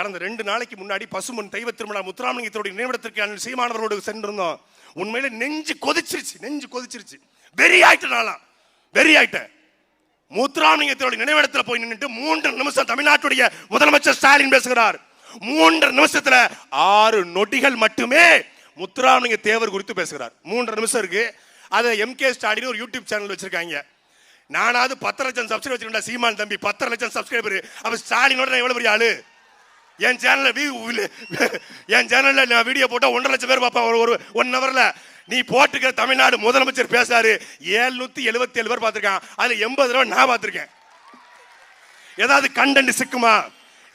கடந்த ரெண்டு நாளைக்கு முன்னாடி பசுமன் தெய்வ திருமணம் முத்துராமலிங்கத்தோடைய நினைவிடத்திற்கு அண்ணன் சீமானவரோடு சென்றிருந்தோம். உண்மையில நெஞ்சு கொதிச்சிருச்சு நெஞ்சு கொதிச்சிருச்சு. வெறி ஆயிட்டேன் நான்லாம் வெறி ஆயிட்டேன் முத்துராமலிங்கத்தோட நினைவிடத்தில் போய் நின்றுட்டு மூன்று நிமிஷம் தமிழ்நாட்டுடைய முதலமைச்சர் ஸ்டாலின் பேசுகிறார். மூன்று நிமிஷத்துல ஆறு நொடிகள் மட்டுமே முத்துராமலிங்க தேவர் குறித்து பேசுகிறார். மூன்று நிமிஷம் இருக்கு. அதை எம்கே ஸ்டாலின் ஒரு யூடியூப் சேனல் வச்சிருக்காங்க. நானாவது பத்து லட்சம் சப்ஸ்கிரைப் வச்சிருக்கேன் சீமான் தம்பி பத்து லட்சம் சப்ஸ்கிரைபர் அப்ப ஸ்டாலினோட எவ்வளவு பெரிய ஆளு? என் சேனல்ல வியூ என் சேனல்ல நான் வீடியோ போட்டா ஒன்றரை லட்சம் பேர் பார்ப்பேன் ஒரு ஒரு ஒன் ஹவர்ல நீ போட்டுக்கிற தமிழ்நாடு முதலமைச்சர் பேசுறாரு. ஏழ்நூத்தி எழுபத்தி ஏழு பேர் பார்த்திருக்கான் அதுல எண்பது ரூபா நான் பார்த்திருக்கேன். ஏதாவது கண்டென்ட் சிக்குமா?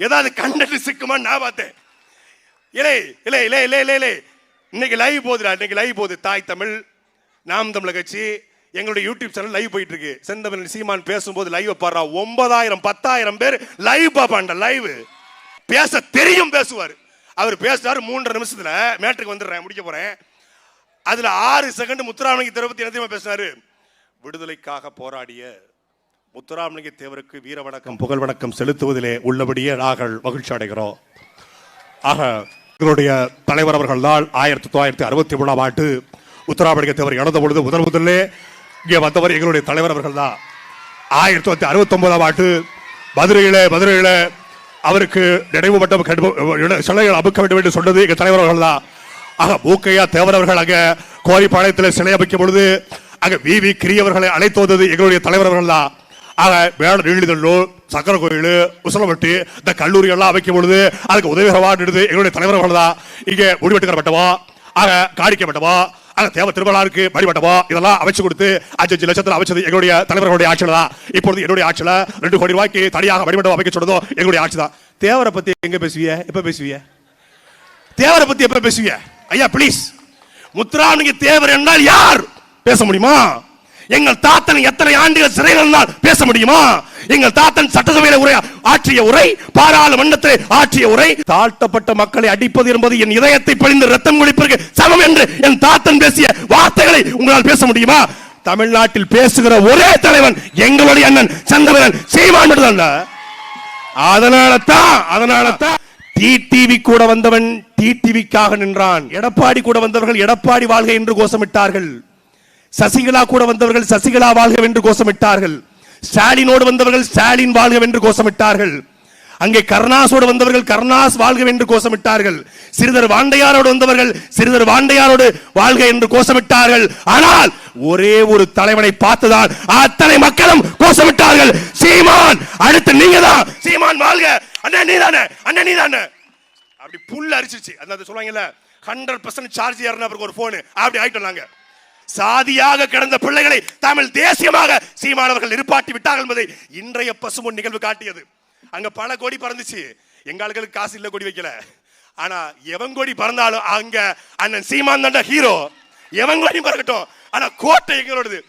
ஏதாவது கண்டென்ட் சிக்குமா நான் பார்த்தேன். இலே இலே இலே இலே இலே இலே. இன்னைக்கு லைவ் போகுதுடா. இன்னைக்கு லைவ் போகுது. தாய் தமிழ் நாம் தமிழர் கட்சி. எங்களுடைய யூடியூப் சேனல் லைவ் போயிட்டு இருக்கு செந்தமிழ் சீமான் பேசும்போது லைவ் பாடுறா. ஒன்பதாயிரம் பத்தாயிரம் பேர் லைவ் பார்ப்பான்டா லைவ் பேச தெரியும் பேசுவார். அவர் பேசுறாரு மூன்றரை நிமிஷத்தில் மேட்ருக்கு வந்துடுறேன் முடிக்க போகிறேன் அதில் ஆறு செகண்ட் முத்துராமலிங்க திருப்பத்தி என்ன பேசினார்? விடுதலைக்காக போராடிய முத்துராமலிங்க தேவருக்கு வீர வணக்கம் புகழ் வணக்கம் செலுத்துவதிலே உள்ளபடியே நாங்கள் மகிழ்ச்சி அடைகிறோம். ஆக எங்களுடைய தலைவர் அவர்கள் தான் ஆயிரத்தி தொள்ளாயிரத்தி அறுபத்தி மூணாம் ஆண்டு உத்தராமலிங்க தேவர் இழந்த பொழுது முதல் முதல்ல இங்கே வந்தவர் எங்களுடைய தலைவர் அவர்கள் தான் ஆயிரத்தி தொள்ளாயிரத்தி அறுபத்தி ஆண்டு மதுரையில் மதுரையில் அவருக்கு நினைவு மட்டம் கண்டு- சிலைகள் அமைக்க வேண்டும் என்று சொன்னது எங்கள் தலைவர் அவர்கள் தான். ஆக மூக்கையா தேவரவர்கள் அங்கே கோரிப்பாளையத்தில் சிலை அமைக்கும் பொழுது அங்கே வி. வி. கிரியவர்களை அழைத்து வந்தது எங்களுடைய தலைவர் அவர்கள் தான். ஆக வேட நீழிதல்லூர் சக்கர கோயில் உசலமட்டி இந்த கல்லூரி எல்லாம் அமைக்கும் பொழுது அதுக்கு உதவிகரமாக எங்களுடைய தலைவர் அவர்கள் தான். இங்கே முடிவெட்டுக்கிற மட்டமா ஆக காணிக்க மட்டமா தேவ இருக்கு வழிமட்டம் இதெல்லாம் அமைச்சு கொடுத்து அஞ்சு அஞ்சு லட்சத்தில் அமைச்சது எங்களுடைய தலைவர்களுடைய ஆட்சியில் தான். இப்பொழுது என்னுடைய ஆட்சியில் ரெண்டு கோடி ரூபாய்க்கு தனியாக படிமட்டம் அமைக்க சொன்னதோ எங்களுடைய ஆட்சி தான். தேவரை பத்தி எங்க பேசுவிய? எப்ப பேசுவீங்க தேவரை பத்தி எப்ப பேசுவீங்க ஐயா ப்ளீஸ் முத்துராமலிங்க தேவர் என்றால் யார்? பேச முடியுமா? எங்கள் தாத்தன் எத்தனை ஆண்டுகள் சிறையில் இருந்தால் பேச முடியுமா? எங்கள் தாத்தன் சட்டசபையில உரை ஆற்றிய உரை பாராளுமன்றத்தில் ஆற்றிய உரை. தாழ்த்தப்பட்ட மக்களை அடிப்பது என்பது என் இதயத்தை பழிந்து ரத்தம் குடிப்பதற்கு சமம் என்று என் தாத்தன் பேசிய வார்த்தைகளை உங்களால் பேச முடியுமா? தமிழ்நாட்டில் பேசுகிற ஒரே தலைவன் எங்களுடைய அண்ணன் சந்திரன் சீமான் அதனால தான் அதனால தான் டிடிவி கூட வந்தவன் டிடிவிக்காக நின்றான். எடப்பாடி கூட வந்தவர்கள் எடப்பாடி வாழ்க என்று கோஷமிட்டார்கள். சசிகலா கூட வந்தவர்கள் சசிகலா வாழ்க என்று கோஷமிட்டார்கள். ஸ்டாலினோடு வந்தவர்கள் ஸ்டாலின் வாழ்க என்று கோஷமிட்டார்கள். அங்கே கருணாசோடு வந்தவர்கள் கருணாஸ் வாழ்க என்று கோஷமிட்டார்கள். சிறிதர் வாண்டையாரோடு வந்தவர்கள் சிறிதர் வாண்டையாரோடு வாழ்க என்று கோஷமிட்டார்கள். ஆனால் ஒரே ஒரு தலைவனை பார்த்துதான் அத்தனை மக்களும் கோஷமிட்டார்கள். சீமான் அடுத்து நீங்க தான் சீமான் வாழ்க. அண்ணன் நீதானே. அண்ணன் நீதானே. அப்படி புல் அரிச்சிச்சு. அந்த சொல்லுவாங்கல்ல ஹண்ட்ரட் பர்சன்ட் சார்ஜ் ஏறின அப்புறம் ஒரு போன் அப்படி ஆயிட்டோம் சாதியாக கிடந்த பிள்ளைகளை தமிழ் தேசியமாக சீமானவர்கள் நிற்பாட்டி விட்டார்கள் என்பதை இன்றைய பசுமொன் நிகழ்வு காட்டியது. அங்க பல கோடி பறந்துச்சு. எங்க ஆளுகளுக்கு காசு இல்லை கொடி வைக்கல. ஆனா எவன் கோடி பறந்தாலும் அங்க அண்ணன் சீமான் தாண்டா ஹீரோ எவன் கோடி பறக்கட்டும். ஆனா கோட்டை எங்களோடது.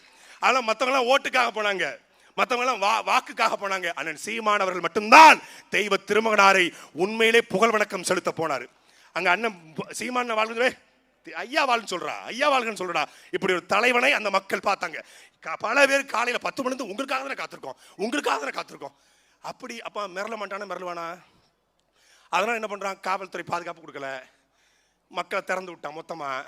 ஆனா மத்தவங்க எல்லாம் ஓட்டுக்காக போனாங்க. மத்தவங்க எல்லாம் வா வாக்குக்காக போனாங்க. அண்ணன் சீமானவர்கள் மட்டும்தான் தெய்வ திருமகனாரை உண்மையிலே புகழ் வணக்கம் செலுத்த போனார். அங்க அண்ணன் சீமான சீமான் ஐயா வாழ்னு சொல்றா ஐயா வாழ்கன்னு சொல்றா இப்படி ஒரு தலைவனை அந்த மக்கள் பார்த்தாங்க. க- பல பேர் காலையில் பத்து மணி உங்களுக்காக தானே காத்திருக்கோம் உங்களுக்காக தானே காத்திருக்கோம். அப்படி அப்ப மிரள மாட்டானா மிரளுவானா? அதனால என்ன பண்றான்? காவல்துறை பாதுகாப்பு கொடுக்கல. மக்களை திறந்து விட்டான் மொத்தமா.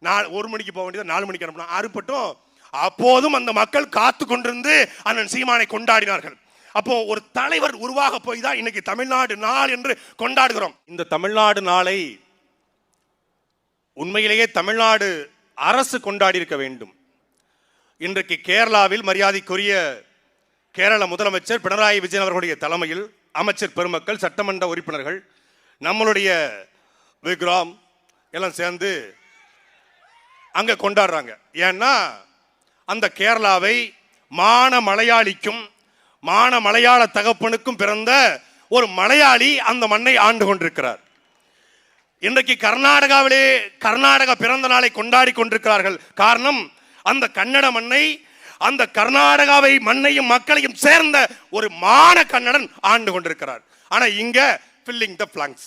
நாலு ஒரு மணிக்கு போக வேண்டியது நாலு மணிக்கு அனுப்பினான். அறுப்பட்டும் அப்போதும் அந்த மக்கள் காத்து கொண்டிருந்து அண்ணன் சீமானை கொண்டாடினார்கள். அப்போ ஒரு தலைவர் உருவாக போய் தான் இன்னைக்கு தமிழ்நாடு நாள் என்று கொண்டாடுகிறோம். இந்த தமிழ்நாடு நாளை உண்மையிலேயே தமிழ்நாடு அரசு கொண்டாடி இருக்க வேண்டும். இன்றைக்கு கேரளாவில் மரியாதைக்குரிய கேரள முதலமைச்சர் பினராயி விஜயன் அவர்களுடைய தலைமையில் அமைச்சர் பெருமக்கள் சட்டமன்ற உறுப்பினர்கள் நம்மளுடைய விக்ரம் எல்லாம் சேர்ந்து அங்கே கொண்டாடுறாங்க. ஏன்னா அந்த கேரளாவை மான மலையாளிக்கும் மான மலையாள தகப்பனுக்கும் பிறந்த ஒரு மலையாளி அந்த மண்ணை ஆண்டு கொண்டிருக்கிறார். இன்றைக்கு கர்நாடகாவிலே கர்நாடக பிறந்த நாளை கொண்டாடி கொண்டிருக்கிறார்கள். காரணம் அந்த கன்னட மண்ணை அந்த கர்நாடகாவை மண்ணையும் மக்களையும் சேர்ந்த ஒரு மான கன்னடன் ஆண்டு கொண்டிருக்கிறார். ஆனா இங்க ஃபில்லிங் த பிளாங்ஸ்